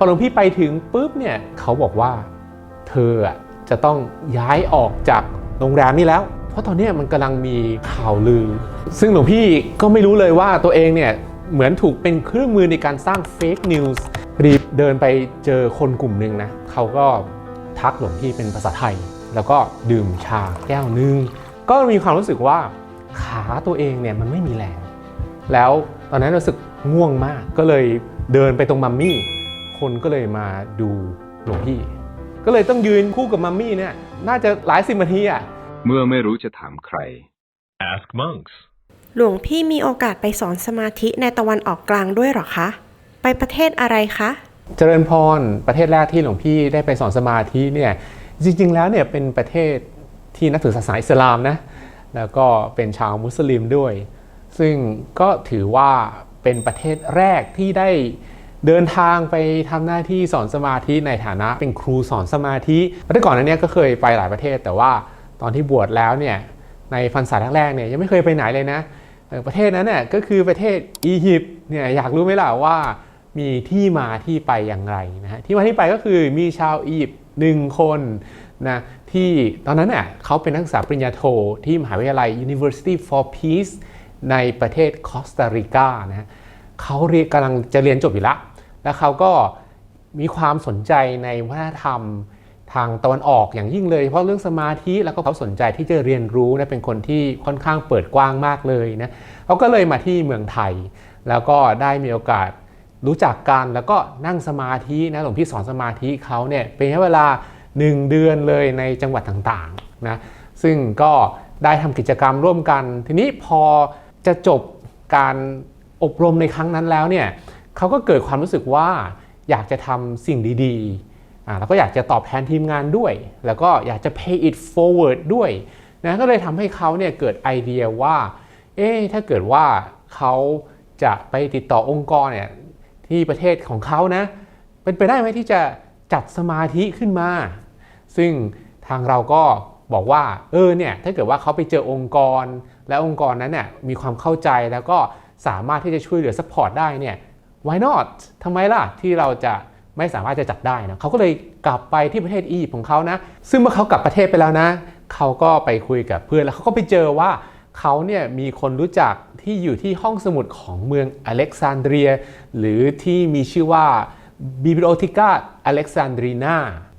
พอหลวงพี่ไปถึงปุ๊บเนี่ยเขาบอกว่าเธอจะต้องย้ายออกจากโรงแรมนี้แล้ว เพราะตอนนี้มันกำลังมีข่าวลือ ซึ่งหลวงพี่ก็ไม่รู้เลยว่าตัวเองเนี่ยเหมือนถูกเป็นเครื่องมือในการสร้างเฟกนิวส์รีบเดินไปเจอคนกลุ่มหนึ่งนะเขาก็ทักหลวงพี่เป็นภาษาไทย แล้วก็ดื่มชาแก้วหนึง ก็มีความรู้สึกว่าขาตัวเองเนี่ยมันไม่มีแรง แล้วตอนนั้นรู้สึกง่วงมากก็เลยเดินไปตรงมัมมี่ คนก็เลยมาดูหลวงพี่ ก็เลยต้องยืนคู่กับมัมมี่เนี่ย น่าจะหลายสิบนาทีอะ เมื่อไม่รู้จะถามใคร Ask monks. หลวงพี่มีโอกาสไปสอนสมาธิในตะวันออกกลางด้วยเหรอคะ ไปประเทศอะไรคะ เจริญพร ประเทศแรกที่หลวงพี่ได้ไปสอนสมาธิเนี่ย จริง ๆ แล้วเนี่ยเป็นประเทศที่นับถือศาสนาอิสลามนะ แล้วก็เป็นชาวมุสลิมด้วย ซึ่งก็ถือว่าเป็นประเทศแรกที่ได้ เดินทางไปทำหน้าที่สอนสมาธิในฐานะเป็นครูสอนสมาธิแต่ก่อนนั้นเนี่ยก็เคยไปหลายประเทศ แต่ว่าตอนที่บวชแล้วเนี่ยในพรรษาแรกๆเนี่ยยังไม่เคยไปไหนเลยนะประเทศนั้นเนี่ยก็คือประเทศอียิปต์เนี่ยอยากรู้ไหมล่ะว่ามีที่มาที่ไปอย่างไรนะฮะที่มาที่ไปก็คือมีชาวอียิปต์หนึ่งคนนะที่ตอนนั้นเนี่ยเขาเป็นนักศึกษาปริญญาโทที่มหาวิทยาลัย University for Peace ในประเทศคอสตาริกานะฮะเขาเรียนกำลังจะเรียนจบอยู่ละ แล้วเขาก็มีความสนใจในวัฒนธรรมทางตะวันออกอย่างยิ่งเลย เพราะเรื่องสมาธิแล้วก็เขาสนใจที่จะเรียนรู้นะเป็นคนที่ค่อนข้างเปิดกว้างมากเลยนะเขาก็เลยมาที่เมืองไทย แล้วก็ได้มีโอกาสรู้จักกันแล้วก็นั่งสมาธินะหลวงพี่สอนสมาธิเขาเนี่ยเป็นเวลา 1 เดือนเลยในจังหวัดต่างๆนะซึ่งก็ได้ทำกิจกรรมร่วมกัน ทีนี้พอจะจบการอบรมในครั้งนั้นแล้วเนี่ย เขาก็เกิดความรู้สึกว่าอยากจะทำสิ่งดีๆ แล้วก็อยากจะตอบแทนทีมงานด้วย แล้วก็อยากจะ pay it forward ด้วยนะก็เลยทำให้เขาเนี่ยเกิดไอเดียว่า เอ๊ถ้าเกิดว่าเขาจะไปติดต่อองค์กรเนี่ยที่ประเทศของเขานะ เป็นไปได้ไหมที่จะจัดสมาธิขึ้นมา ซึ่งทางเราก็บอกว่า เออเนี่ยถ้าเกิดว่าเขาไปเจอองค์กร และองค์กรนั้นเนี่ยมีความเข้าใจแล้วก็สามารถที่จะช่วยเหลือสปอร์ตได้เนี่ย why not ทำไมล่ะที่เราจะไม่สามารถจะจัดได้นะเขาก็เลยกลับไปที่ประเทศอียิปต์ของเขานะ ซึ่งเมื่อเขากลับประเทศไปแล้วนะ เขาก็ไปคุยกับเพื่อนแล้วเขาก็ไปเจอว่าเขาเนี่ยมีคนรู้จักที่อยู่ที่ห้องสมุดของเมืองอเล็กซานเดรีย หรือที่มีชื่อว่า Biblioteca Alexandrina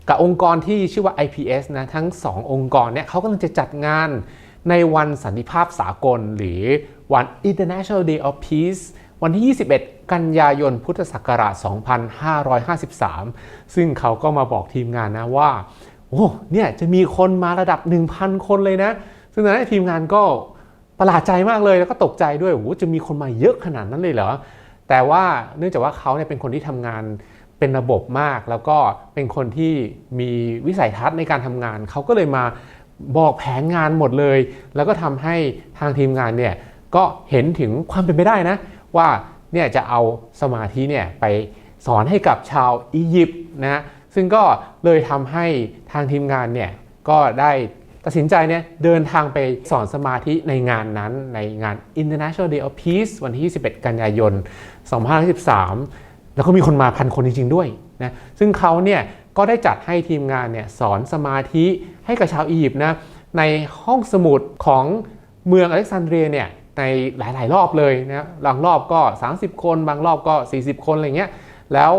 กับองค์กรที่ชื่อว่า IPS นะ ทั้ง 2 องค์กรเนี่ยเขากำลังจะจัดงานในวันสันติภาพสากล หรือวัน International Day of Peace วันที่ 21 กันยายนพุทธศักราช 2553 ซึ่งเขาก็มาบอกทีมงานนะว่า โอ้เนี่ยจะมีคนมาระดับ 1,000 คนเลยนะ ซึ่งตอนนั้นทีมงานก็ประหลาดใจมากเลยแล้วก็ตกใจด้วยโอ้จะมีคนมาเยอะขนาดนั้นเลยเหรอ แต่ว่าเนื่องจากว่าเขาเนี่ยเป็นคนที่ทำงานเป็นระบบมาก แล้วก็เป็นคนที่มีวิสัยทัศน์ในการทำงาน เขาก็เลยมาบอกแผนงานหมดเลย แล้วก็ทำให้ทางทีมงานเนี่ยก็เห็นถึงความเป็นไปได้นะ ว่า เนี่ยจะเอาสมาธิเนี่ยไปสอนให้กับชาวอียิปต์นะซึ่งก็เลยทำให้ทางทีมงานเนี่ยก็ได้ตัดสินใจเนี่ยเดินทางไปสอนสมาธิในงานนั้นในงาน International Day of Peace วันที่ 21 กันยายน 2513 แล้วก็มีคนมาพันคนจริง ๆ ด้วยนะซึ่งเขาเนี่ยก็ได้จัดให้ทีมงานเนี่ยสอนสมาธิให้กับชาวอียิปต์นะในห้องสมุดของเมืองอเล็กซานเดรียเนี่ย ในหลาย ๆ รอบเลยนะบางรอบก็ 30 คน บางรอบก็ 40 คนอะไรเงี้ยแล้ว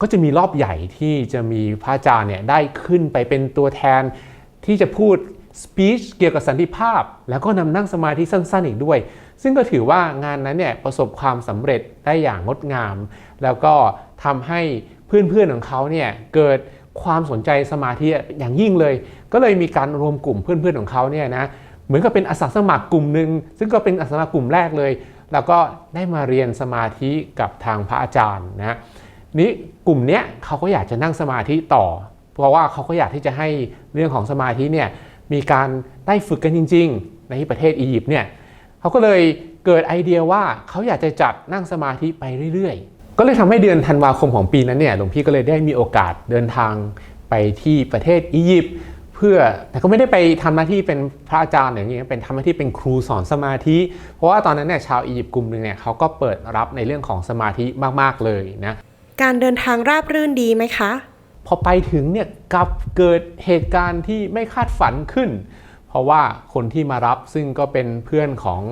ก็จะมีรอบใหญ่ที่จะมีพระอาจารย์เนี่ยได้ขึ้นไปเป็นตัวแทนที่จะพูดสปีชเกี่ยวกับสันติภาพ แล้วก็นำนั่งสมาธิสั้น ๆ อีกด้วย ซึ่งก็ถือว่างานนั้นเนี่ยประสบความสำเร็จได้อย่างงดงาม แล้วก็ทำให้เพื่อน ๆ ของเขาเนี่ยเกิดความสนใจสมาธิอย่างยิ่งเลย ก็เลยมีการรวมกลุ่มเพื่อน ๆ ของเขาเนี่ยนะ เหมือนกับเป็นอาสาสมัครกลุ่มหนึ่งซึ่งก็เป็นอาสาสมัครกลุ่มแรกเลย แล้วก็ได้มาเรียนสมาธิกับทางพระอาจารย์นะนี้กลุ่มเนี้ยเขาก็อยากจะนั่งสมาธิต่อ เพราะว่าเขาก็อยากที่จะให้เรื่องของสมาธิเนี่ยมีการได้ฝึกกันจริง ๆ ในประเทศอียิปต์เนี่ยเขาก็เลยเกิดไอเดียว่าเขาอยากจะจัดนั่งสมาธิไปเรื่อยๆ ก็เลยทำให้เดือนธันวาคมของปีนั้นเนี่ยหลวงพี่ก็เลยได้มีโอกาสเดินทางไปที่ประเทศอียิปต์ พื่อแต่ก็ไม่ได้ไปทำหน้าที่เป็นพระอาจารย์อย่างนี้ยเป็นทำหน้าที่เป็นครูสอนสมาธิ เพราะว่าตอนนั้นเนี่ยชาวอียิปต์กลุ่มหนึ่งเนี่ยเขาก็เปิดรับในเรื่องของสมาธิมาก ๆ เลยนะการเดินทางราบรื่นดีไหมคะ พอไปถึงเนี่ยกลับเกิดเหตุการณ์ที่ไม่คาดฝันขึ้น เพราะว่าคนที่มารับซึ่งก็เป็นเพื่อนของ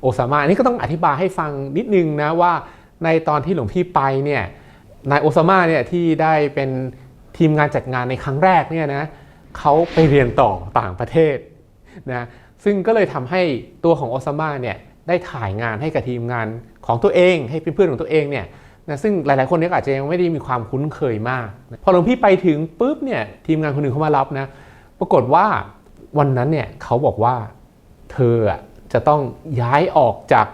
โอซามาอันนี้ก็ต้องอธิบายให้ฟังนิดนึงนะว่าในตอนที่หลวงพี่ไปเนี่ยนายโอซามาเนี่ยที่ได้เป็นทีมงานจัดงานในครั้งแรกเนี่ยนะ เขาไปเรียนต่อต่างประเทศนะซึ่งก็เลยทำให้ตัวของโอซามาเนี่ยได้ถ่ายงานให้กับทีมงานของตัวเอง ให้เพื่อนๆของตัวเองเนี่ยนะซึ่งหลายๆคนเนี่ยอาจจะยังไม่ได้มีความคุ้นเคยมากนะพอหลวงพี่ไปถึงปุ๊บเนี่ยทีมงานคนหนึ่งเขามารับนะปรากฏว่าวันนั้นเนี่ยเขาบอกว่าเธอจะต้องย้ายออกจาก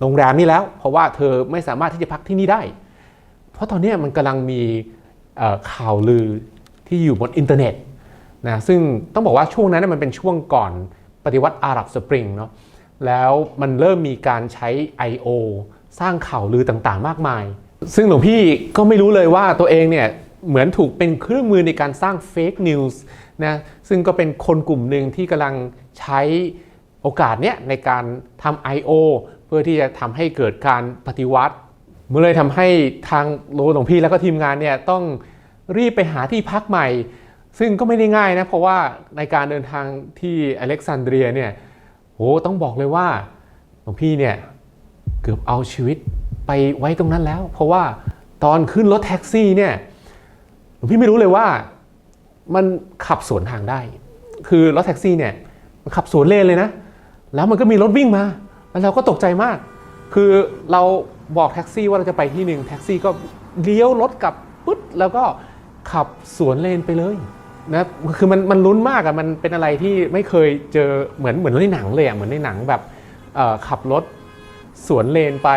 โรงแรมนี้แล้ว เพราะว่าเธอไม่สามารถที่จะพักที่นี่ได้ เพราะตอนนี้มันกำลังมีข่าวลือที่อยู่บนอินเทอร์เน็ต นะซึ่งต้องบอกว่าช่วงนั้นมันเป็นช่วงก่อนปฏิวัติอาหรับสปริงเนาะแล้วมันเริ่มมีการใช้ I.O. สร้างข่าวลือต่างๆ มากมาย ซึ่งหลวงพี่ก็ไม่รู้เลยว่าตัวเองเนี่ยเหมือนถูกเป็นเครื่องมือในการสร้างเฟกนิวส์นะซึ่งก็เป็นคนกลุ่มหนึ่งที่กำลังใช้โอกาสเนี้ยในการทำ I.O. เพื่อที่จะทำให้เกิดการปฏิวัติมันเลยทำให้ทางโลหลวงพี่แล้วก็ทีมงานเนี่ยต้องรีบไปหาที่พักใหม่ ซึ่งก็ไม่ได้ง่ายนะ เพราะว่าในการเดินทางที่อเล็กซานเดรียเนี่ยโหต้องบอกเลยว่าหลวงพี่เนี่ยเกือบเอาชีวิตไปไว้ตรงนั้นแล้ว เพราะว่าตอนขึ้นรถแท็กซี่เนี่ยหลวงพี่ไม่รู้เลยว่ามันขับสวนทางได้ คือรถแท็กซี่เนี่ยมันขับสวนเลนเลยนะ แล้วมันก็มีรถวิ่งมา แล้วเราก็ตกใจมาก คือเราบอกแท็กซี่ว่าเราจะไปที่หนึ่งแท็กซี่ก็เลี้ยวรถกลับปุ๊บแล้วก็ขับสวนเลนไปเลย นะคือมันมันลุ้นมากอะมันเป็นอะไรที่ไม่เคยเจอเหมือนเหมือนในหนังเลยอะเหมือนในหนังแบบขับรถสวนเลนไป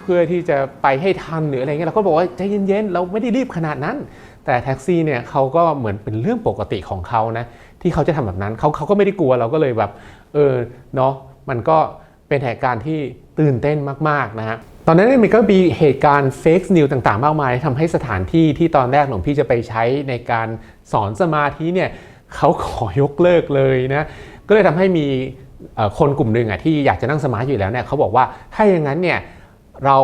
เพื่อที่จะไปให้ทันหรืออะไรเงี้ยเราก็บอกว่าใจเย็นๆเราไม่ได้รีบขนาดนั้น แต่แท็กซี่เนี่ยเขาก็เหมือนเป็นเรื่องปกติของเขานะที่เขาจะทำแบบนั้นเขาเขาก็ไม่ได้กลัวเราก็เลยแบบเออเนาะมันก็เป็นเหตุการณ์ที่ตื่นเต้นมากๆนะฮะ ตอนนั้นมันก็มีเหตุการณ์เฟกนิวต่างๆ มากมายทำให้สถานที่ที่ตอนแรกหลวงพี่จะไปใช้ในการสอนสมาธิเนี่ยเขาขอยกเลิกเลยนะก็เลยทำให้มีคนกลุ่มหนึ่งอะที่อยากจะนั่งสมาธิอยู่แล้วเนี่ยเขาบอกว่าถ้าอย่างนั้นเนี่ยเรา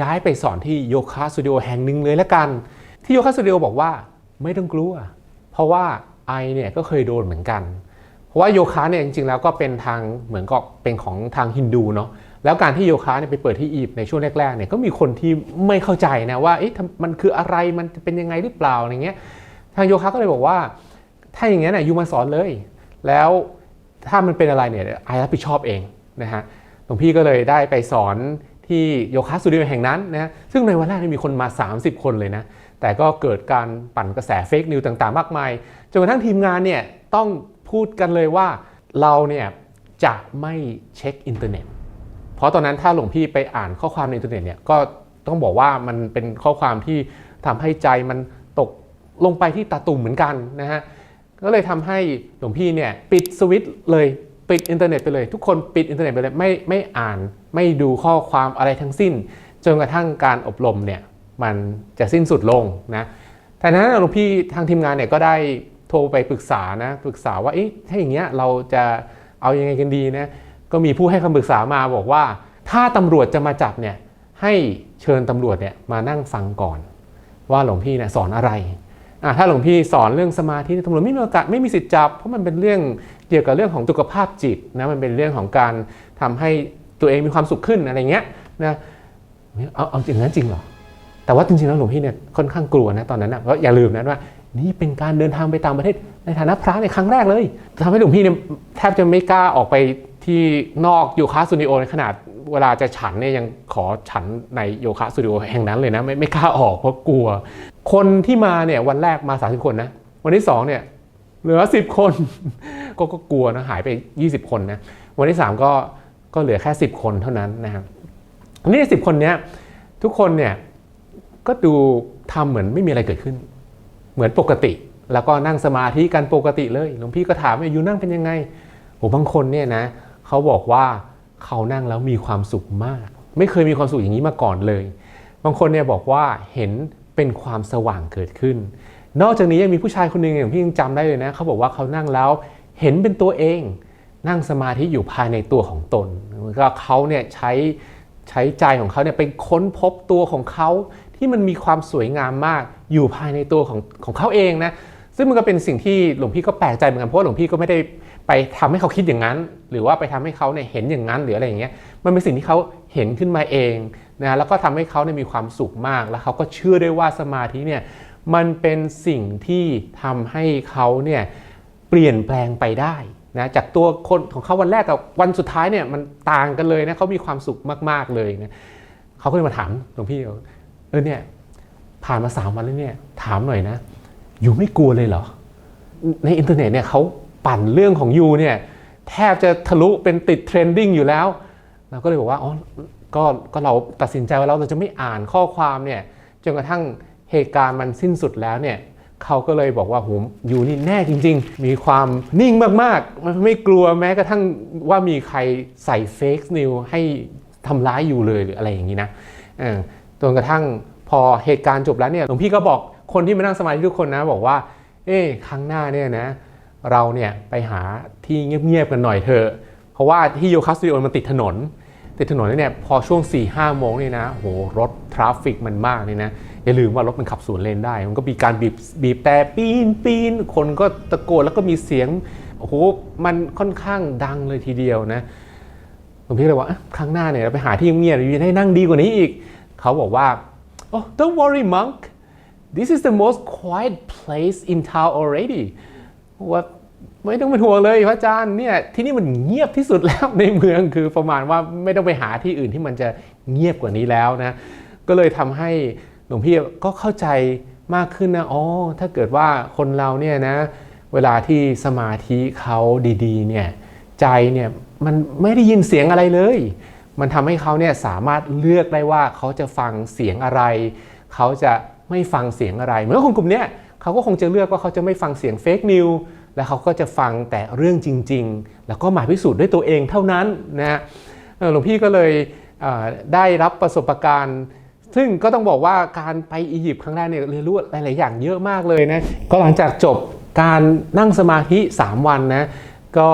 ย้ายไปสอนที่โยคะสตูดิโอแห่งหนึ่งเลยละกัน ที่โยคะสตูดิโอบอกว่าไม่ต้องกลัว เพราะว่าไอเนี่ยก็เคยโดนเหมือนกัน เพราะว่าโยคะเนี่ยจริงๆแล้วก็เป็นทางเหมือนกับเป็นของทางฮินดูเนาะ แล้วการที่โยคะเนี่ยไปเปิดที่อียิปต์ในช่วงแรกๆเนี่ยก็มีคนที่ไม่เข้าใจนะว่าเอ๊ะมันคืออะไรมันเป็นยังไงหรือเปล่าอะไรเงี้ยทางโยคะก็เลยบอกว่า ถ้าอย่างนั้ยเนน่ะยูมาสอนเลย แล้วถ้ามันเป็นอะไรเนี่ยไอรับผิดชอบเองนะฮะหลวงพี่ก็เลยได้ไปสอนที่โยคะสตูดิโอแห่งนั้นนะซึ่งในวันแรกมีคนมา 30 คนเลยนะ แต่ก็เกิดการปั่นกระแสเฟกนิวต่างๆ มากมายจนกระทั่งทีมงานเนี่ยต้องพูดกันเลยว่าเราเนี่ยจะไม่เช็คอินเทอร์เน็ต ราะตอนนั้นถ้าหลวงพี่ไปอ่านข้อความในอินเทอร์เน็ตเนี่ยก็ต้องบอกว่ามันเป็นข้อความที่ทำให้ใจมันตกลงไปที่ตาตุ่มเหมือนกันนะฮะก็เลยทำให้หลวงพี่เนี่ยปิดสวิตช์เลยปิดอินเทอร์เน็ตไปเลย ทุกคนปิดอินเทอร์เน็ตไปเลยไม่ไม่อ่านไม่ดูข้อความอะไรทั้งสิ้น จนกระทั่งการอบรมเนี่ยมันจะสิ้นสุดลงนะแต่นั้นหลวงพี่ทางทีมงานเนี่ยก็ได้โทรไปปรึกษานะปรึกษาว่าเอ๊ะถ้าอย่างเงี้ยเราจะเอายังไงกันดีนะ ก็มีผู้ให้คำปรึกษามาบอกว่า ถ้าตำรวจจะมาจับเนี่ยให้เชิญตำรวจเนี่ยมานั่งฟังก่อน ว่าหลวงพี่เนี่ยสอนอะไรอะถ้าหลวงพี่สอนเรื่องสมาธิตำรวจไม่มีโอกาสไม่มีสิทธิ์จับ เพราะมันเป็นเรื่องเกี่ยวกับเรื่องของสุขภาพจิตนะมันเป็นเรื่องของการทำให้ตัวเองมีความสุขขึ้นอะไรเงี้ยนะเอาเอาจริงนั้นจริงเหรอแต่ว่าจริงๆแล้วหลวงพี่เนี่ยค่อนข้างกลัวนะตอนนั้นนะเพราะอย่าลืมนะว่า นี่เป็นการเดินทางไปต่างประเทศในฐานะพระในครั้งแรกเลยทำให้หลวงพี่เนี่ยแทบจะไม่กล้าออกไป ที่นอกโยคะสตูดิโอในขนาดเวลาจะฉันเนี่ยยังขอฉันในโยคะสตูดิโอแห่งนั้นเลยนะ ไม่ไม่กล้าออกเพราะกลัว คนที่มาเนี่ยวันแรกมา 30 คนนะ วันที่2เนี่ยเหลือ 10 คน ก็ก็กลัวนะหายไป 20 คนนะ วันที่ 3 ก็ก็เหลือแค่ 10 คนเท่านั้นนะครับนี่สิคนเนี้ยทุกคนเนี่ยก็ดูทำเหมือนไม่มีอะไรเกิดขึ้น เหมือนปกติ แล้วก็นั่งสมาธิกันปกติเลยหลวงพี่ก็ถามว่าอยู่นั่งเป็นยังไงโอ้บางคนเนี่ยนะ เขาบอกว่าเขานั่งแล้วมีความสุขมาก ไม่เคยมีความสุขอย่างนี้มาก่อนเลย บางคนเนี่ยบอกว่าเห็นเป็นความสว่างเกิดขึ้น นอกจากนี้ยังมีผู้ชายคนหนึ่งอย่างพี่ยังจำได้เลยนะเขาบอกว่าเขานั่งแล้วเห็นเป็นตัวเอง นั่งสมาธิอยู่ภายในตัวของตนก็เขาเนี่ยใช้ใช้ใจของเขาเนี่ยไปค้นพบตัวของเขาที่ที่มันมีความสวยงามมากอยู่ภายในตัวของของเขาเองนะซึ่งมันก็เป็นสิ่งที่หลวงพี่ก็แปลกใจเหมือนกันเพราะว่าหลวงพี่ก็ไม่ได้ ไปทำให้เขาคิดอย่างนั้น หรือว่าไปทำให้เขาเนี่ยเห็นอย่างนั้นหรืออะไรอย่างเงี้ยมันเป็นสิ่งที่เขาเห็นขึ้นมาเองนะแล้วก็ทำให้เขาเนี่ยมีความสุขมาก แล้วเขาก็เชื่อได้ว่าสมาธิเนี่ยมันเป็นสิ่งที่ทำให้เขาเนี่ยเปลี่ยนแปลงไปได้นะจากตัวคนของเขาวันแรกกับวันสุดท้ายเนี่ยมันต่างกันเลยนะเขามีความสุขมากๆเลยนะเขาก็เลยมาถามหลวงพี่เออเนี่ยผ่านมาสามวันแล้วเนี่ยถามหน่อยนะ อยู่ไม่กลัวเลยเหรอ ในอินเทอร์เน็ตเนี่ยเขา ปั่นเรื่องของยูเนี่ยแทบจะทะลุเป็นติดเทรนดิ้งอยู่แล้วเราก็เลยบอกว่าอ๋อก็ก็เราตัดสินใจว่าเราจะไม่อ่านข้อความเนี่ยจนกระทั่งเหตุการณ์มันสิ้นสุดแล้วเนี่ยเขาก็เลยบอกว่าโหยูนี่แน่จริง ๆ มีความนิ่งมากๆ มันไม่กลัวแม้กระทั่งว่ามีใครใส่เฟกซ์นิวให้ทำร้ายอยู่เลยหรืออะไรอย่างนี้นะอจนกระทั่งพอเหตุการณ์จบแล้วเนี่ยหลวงพี่ก็บอกคนที่มานั่งสมาธิทุกคนนะ บอกว่า เอ้ครั้งหน้าเนี่ยนะ เราเนี่ยไปหาที่เงียบๆกันหน่อยเถอะ เพราะว่าที่โยคะสตูดิโอมันติดถนน ติดถนนเนี่ยพอช่วง4ี่ห้าโมงนี่นะโหรถทราฟฟิกมันมากนี่นะ อย่าลืมว่ารถมันขับสวนเลนได้ มันก็มีการบีบบีบแต่ปีนปีนคนก็ตะโกนแล้วก็มีเสียงโอ้โหมันค่อนข้างดังเลยทีเดียวนะผมพี่เลยว่าครั้งหน้าเนี่ยเราไปหาที่เงียบๆจะได้นั่งดีกว่านี้อีก เขาบอกว่า oh don't worry monk this is the most quiet place in town already ว่าไม่ต้องเป็นห่วงเลยพระอาจารย์เนี่ยที่นี่มันเงียบที่สุดแล้วในเมืองคือประมาณว่าไม่ต้องไปหาที่อื่นที่มันจะเงียบกว่านี้แล้วนะก็เลยทำให้หลวงพี่ก็เข้าใจมากขึ้นนะอ๋อถ้าเกิดว่าคนเราเนี่ยนะเวลาที่สมาธิเขาดีๆเนี่ยใจเนี่ยมันไม่ได้ยินเสียงอะไรเลย มันทำให้เขาเนี่ยสามารถเลือกได้ว่าเขาจะฟังเสียงอะไร เขาจะไม่ฟังเสียงอะไร เหมือนคนกลุ่มเนี้ย เขาก็คงจะเลือกว่าเขาจะไม่ฟังเสียงเฟกนิวแล้วเขาก็จะฟังแต่เรื่องจริง ๆ แล้วก็มาพิสูจน์ด้วยตัวเองเท่านั้นนะฮะหลวงพี่ก็เลยได้รับประสบการณ์ซึ่งก็ต้องบอกว่าการไปอียิปต์ครั้งแรกเนี่ยเรียนรู้หลาย ๆ อย่างเยอะมากเลยนะก็หลังจากจบการนั่งสมาธิ 3 วันนะก็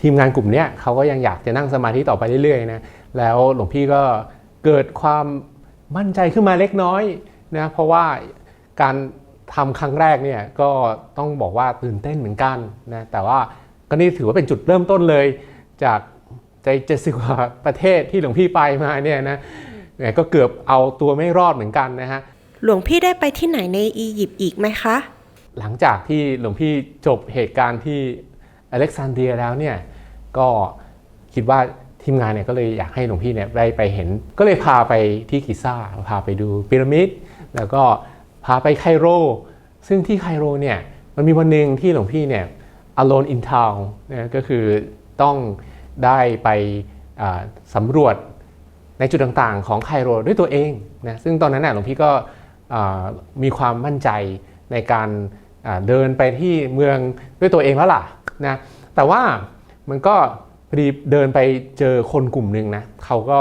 ทีมงานกลุ่มเนี้ยเขาก็ยังอยากจะนั่งสมาธิต่อไปเรื่อย ๆ นะแล้วหลวงพี่ก็เกิดความมั่นใจขึ้นมาเล็กน้อยนะเพราะว่าการ ทำครั้งแรกเนี่ยก็ต้องบอกว่าตื่นเต้นเหมือนกันนะแต่ว่าก็นี่ถือว่าเป็นจุดเริ่มต้นเลยจากใจเจ็ดสิบกว่าประเทศที่หลวงพี่ไปมาเนี่ยนะเนี่ยก็เกือบเอาตัวไม่รอดเหมือนกันนะฮะหลวงพี่ได้ไปที่ไหนในอียิปต์อีกไหมคะ หลังจากที่หลวงพี่จบเหตุการณ์ที่อเล็กซานเดรียแล้วเนี่ยก็คิดว่าทีมงานเนี่ยก็เลยอยากให้หลวงพี่เนี่ยได้ไปเห็น ก็เลยพาไปที่กิซ่าพาไปดูพีระมิดแล้วก็ พาไปไคโร ซึ่งที่ไคโรเนี่ยมันมีวันหนึ่งที่หลวงพี่เนี่ย alone in town นะก็คือต้องได้ไปสำรวจในจุดต่างๆ ของไคโรด้วยตัวเองนะซึ่งตอนนั้นน่ะหลวงพี่ก็มีความมั่นใจในการเดินไปที่เมืองด้วยตัวเองแล้วล่ะนะแต่ว่ามันก็พอดีเดินไปเจอคนกลุ่มหนึ่งนะเขาก็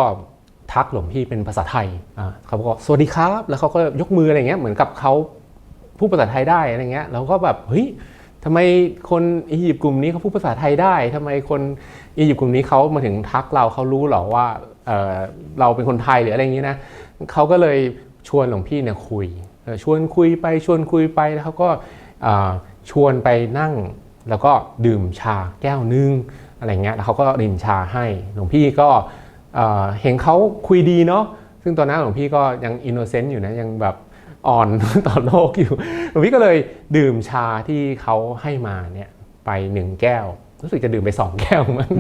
ทักหลวงพี่เป็นภาษาไทยอ่าเขาบอกสวัสดีครับ แล้วเขาก็ยกมืออะไรเงี้ยเหมือนกับเขาพูดภาษาไทยได้อะไรเงี้ยเราก็แบบเฮ้ยทำไมคนอียิปต์กลุ่มนี้เขาพูดภาษาไทยได้ทำไมคนอียิปต์กลุ่มนี้เขามาถึงทักเราเขารู้หรอว่าเเราเป็นคนไทยหรืออะไรอย่างนี้นะเขาก็เลยชวนหลวงพี่เนี่ยคุยชวนคุยไปชวนคุยไปแล้วเขาก็ชวนไปนั่ง แล้วก็ดื่มชาแก้วนึงอะไรเงี้ยแล้วเขาก็รินชาให้หลวงพี่ก็ เเห็นเขาคุยดีเนาะซึ่งตอนนั้นหลวงพี่ก็ยังอินโนเซนต์อยู่นะยังแบบอ่อนต่อโลกอยู่หลวงพี่ก็เลยดื่มชาที่เขาให้มาเนี่ยไปหนึ่งแก้ว รู้สึกจะดื่มไปสองแก้วมั้ง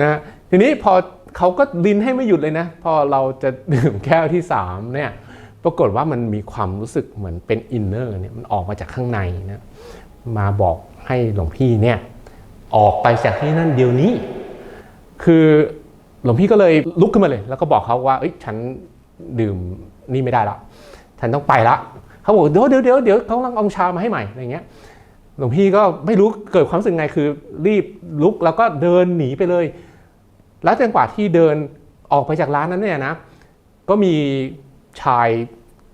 นะทีนี้พอเขาก็ดินให้ไม่หยุดเลยนะ พอเราจะดื่มแก้วที่สามเนี่ยปรากฏว่ามันมีความรู้สึกเหมือนเป็นอินเนอร์เนี่ยมันออกมาจากข้างในนะมาบอกให้หลวงพี่เนี่ยออกไปจากที่นั่นเดี๋ยวนี้ คือ หลวงพี่ก็เลยลุกขึ้นมาเลย แล้วก็บอกเขาว่าเอ้ยฉันดื่มนี่ไม่ได้ละฉันต้องไปละเขาบอกเดี๋ยวเดี๋ยวเดี๋ยวเดี๋ยวเขากำลังเอาชามาให้ใหม่อะไรเงี้ยหลวงพี่ก็ไม่รู้เกิดความรู้สึกไงคือ รีบลุกแล้วก็เดินหนีไปเลย แล้วจนกว่าที่เดินออกไปจากร้านนั้นเนี่ยนะ ก็มีชาย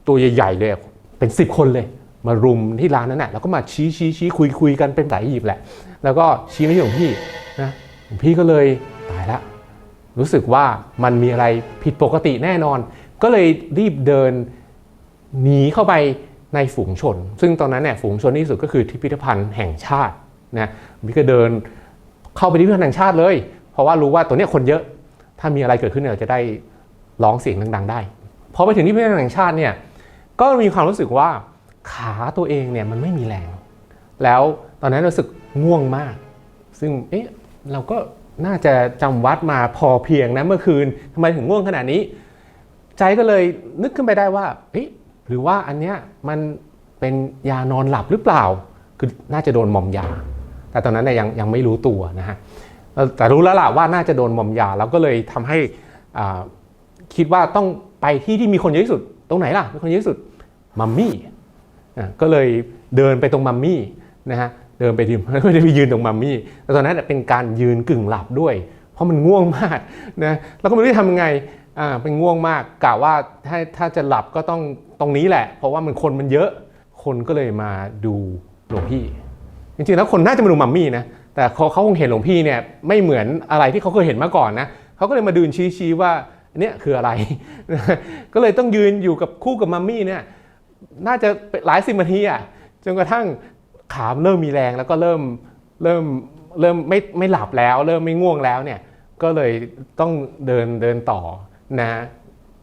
ตัวใหญ่ๆเลยเป็นสิบคนเลย มารุมที่ร้านนั้นแหละแล้วก็มาชี้ชี้ชี้คุยคุยกันเป็นสายหยิบแหละ แล้วก็ชี้มาที่หลวงพี่นะหลวงพี่ก็เลยตายละ รู้สึกว่ามันมีอะไรผิดปกติแน่นอน ก็เลยรีบเดินหนีเข้าไปในฝูงชน ซึ่งตอนนั้นเนี่ยฝูงชนที่สุดก็คือพิพิธภัณฑ์แห่งชาตินะพี่ก็เดินเข้าไปที่พิพิธภัณฑ์แห่งชาติเลย เพราะว่ารู้ว่าตัวเนี้ยคนเยอะ ถ้ามีอะไรเกิดขึ้นเราจะได้ร้องเสียงดังๆได้ พอไปถึงที่พิพิธภัณฑ์แห่งชาติเนี่ย ก็มีความรู้สึกว่าขาตัวเองเนี่ยมันไม่มีแรง แล้วตอนนั้นรู้สึกง่วงมาก ซึ่งเอ๊ะเราก็ น่าจะจำวัดมาพอเพียงนะเมื่อคืนทำไมถึงง่วงขนาดนี้ ใจก็เลยนึกขึ้นไปได้ว่าเอ๊ะหรือว่าอันเนี้ยมันเป็นยานอนหลับหรือเปล่า คือน่าจะโดนมอมยา แต่ตอนนั้นเนี่ยยังยังไม่รู้ตัวนะฮะแต่รู้แล้วล่ะว่าน่าจะโดนมอมยาแล้วก็เลยทำให้คิดว่าต้องไปที่ที่มีคนเยอะที่สุด ตรงไหนล่ะมีคนเยอะที่สุดมัมมี่ก็เลยเดินไปตรงมัมมี่นะฮะ เดินไปดิมไม่ได้ไปยืนตรงมัมมี่แต่ตอนนั้นเป็นการยืนกึ่งหลับด้วย เพราะมันง่วงมากนะแล้วก็ไม่รู้จะทำยังไงอ่าเป็นง่วงมากกะว่าถ้าถ้าจะหลับก็ต้องตรงนี้แหละ เพราะว่ามันคนมันเยอะ คนก็เลยมาดูหลวงพี่ จริงๆแล้วคนน่าจะมาดูมัมมี่นะแต่เขาเขาคงเห็นหลวงพี่เนี่ยไม่เหมือนอะไรที่เขาเคยเห็นมาก่อนนะเขาก็เลยมาดูชี้ๆว่าเนี้ยคืออะไร ก็เลยต้องยืนอยู่กับคู่กับมัมมี่เนี่ยน่าจะหลายสิบนาทีอะจนกระทั่ง ขามเริ่มมีแรงแล้วก็เริ่มเริ่มเริ่มไม่ไม่หลับแล้ว เริ่มไม่ง่วงแล้วเนี่ยก็เลยต้องเดินเดินต่อนะ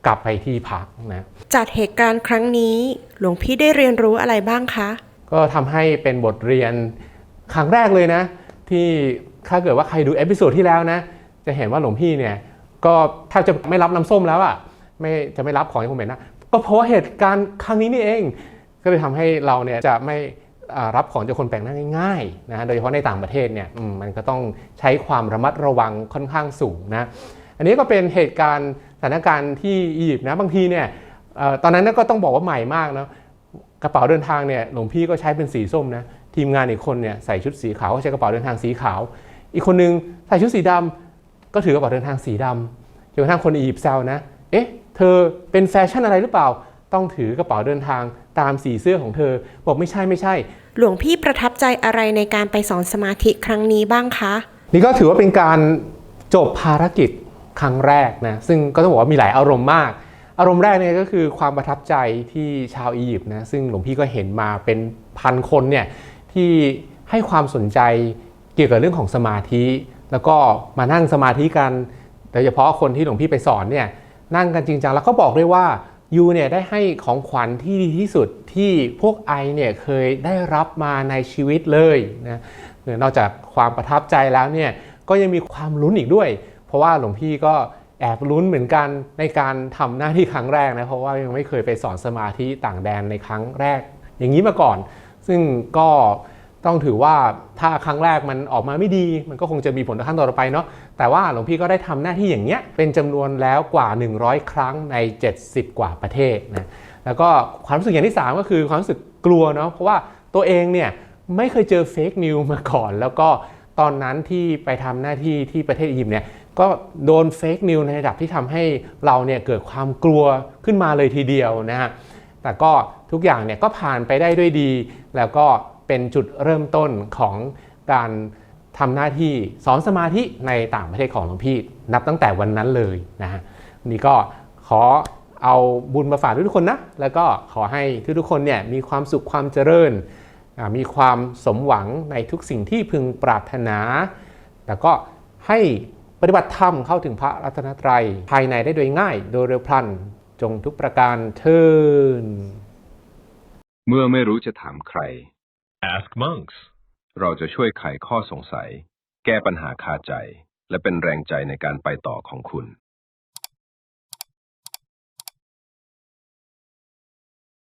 กลับไปที่พักนะจากเหตุการณ์ครั้งนี้หลวงพี่ได้เรียนรู้อะไรบ้างคะ ก็ทำให้เป็นบทเรียนครั้งแรกเลยนะ ที่ถ้าเกิดว่าใครดูเอพิโซดที่แล้วนะ จะเห็นว่าหลวงพี่เนี่ยก็แทบจะไม่รับน้ำส้มแล้วอะ่ะไม่จะไม่รับของที่ผมเห็นนะก็เพราะว่าเหตุการณ์ครั้งนี้นี่เอง ก็เลยทำให้เราเนี่ยจะไม่อ่า รับของจากคนแปลกหน้าง่ายๆนะโดยเฉพาะในต่างประเทศเนี่ยมันก็ต้องใช้ความระมัดระวังค่อนข้างสูงนะอันนี้ก็เป็นเหตุการณ์สถานการณ์ที่อียิปต์นะบางทีเนี่ยตอนนั้นก็ต้องบอกว่าใหม่มากนะกระเป๋าเดินทางเนี่ยหลวงพี่ก็ใช้เป็นสีส้มนะทีมงานอีกคนเนี่ยใส่ชุดสีขาวก็ใช้กระเป๋าเดินทางสีขาว อีกคนนึงใส่ชุดสีดำก็ถือกระเป๋าเดินทางสีดำจนกระทั่งคนอียิปต์แซวนะเอ๊ะเธอเป็นแฟชั่นอะไรหรือเปล่า ต้องถือกระเป๋าเดินทางตามสีเสื้อของเธอ บอกไม่ใช่ไม่ใช่ หลวงพี่ประทับใจอะไรในการไปสอนสมาธิครั้งนี้บ้างคะ นี่ก็ถือว่าเป็นการจบภารกิจครั้งแรกนะ ซึ่งก็ต้องบอกว่ามีหลายอารมณ์มาก อารมณ์แรกเนี่ยก็คือความประทับใจที่ชาวอียิปต์นะ ซึ่งหลวงพี่ก็เห็นมาเป็นพันคนเนี่ยที่ให้ความสนใจเกี่ยวกับเรื่องของสมาธิ แล้วก็มานั่งสมาธิกัน โดยเฉพาะคนที่หลวงพี่ไปสอนเนี่ยนั่งกันจริงจังแล้วก็บอกด้วยว่า ยูเนี่ยได้ให้ของขวัญที่ดีที่สุดที่พวกไอเนี่ยเคยได้รับมาในชีวิตเลยนะนอกจากความประทับใจแล้วเนี่ยก็ยังมีความลุ้นอีกด้วย เพราะว่าหลวงพี่ก็แอบลุ้นเหมือนกันในการทำหน้าที่ครั้งแรกนะเพราะว่ายังไม่เคยไปสอนสมาธิต่างแดนในครั้งแรก อย่างนี้มาก่อน ซึ่งก็ ต้องถือว่าถ้าครั้งแรกมันออกมาไม่ดี มันก็คงจะมีผลต่อขั้นต่อไปเนาะแต่ว่าหลวงพี่ก็ได้ทำหน้าที่อย่างเงี้ยเป็นจำนวนแล้วกว่า 100 ครั้งใน 70 กว่าประเทศนะแล้วก็ความรู้สึกอย่างที่ 3 ก็คือความรู้สึกกลัวเนาะเพราะว่าตัวเองเนี่ยไม่เคยเจอเฟกนิวมาก่อน แล้วก็ตอนนั้นที่ไปทำหน้าที่ที่ประเทศอียิปต์เนี่ยก็โดนเฟกนิวในระดับที่ทำให้เราเนี่ยเกิดความกลัวขึ้นมาเลยทีเดียวนะฮะแต่ก็ทุกอย่างเนี่ยก็ผ่านไปได้ด้วยดีแล้วก็ เป็นจุดเริ่มต้นของการทำหน้าที่สอนสมาธิในต่างประเทศของหลวงพี่ นับตั้งแต่วันนั้นเลยนะฮะนี่ก็ขอเอาบุญมาฝากทุกคนนะ แล้วก็ขอให้ทุกๆคนเนี่ยมีความสุขความเจริญ มีความสมหวังในทุกสิ่งที่พึงปรารถนา แต่ก็ให้ปฏิบัติธรรมเข้าถึงพระรัตนตรัย ภายในได้โดยง่าย โดยเร็วพลัน จงทุกประการเทิน เมื่อไม่รู้จะถามใคร Ask monks. เราจะช่วยไขข้อสงสัย แก้ปัญหาคาใจ และเป็นแรงใจในการไปต่อของคุณ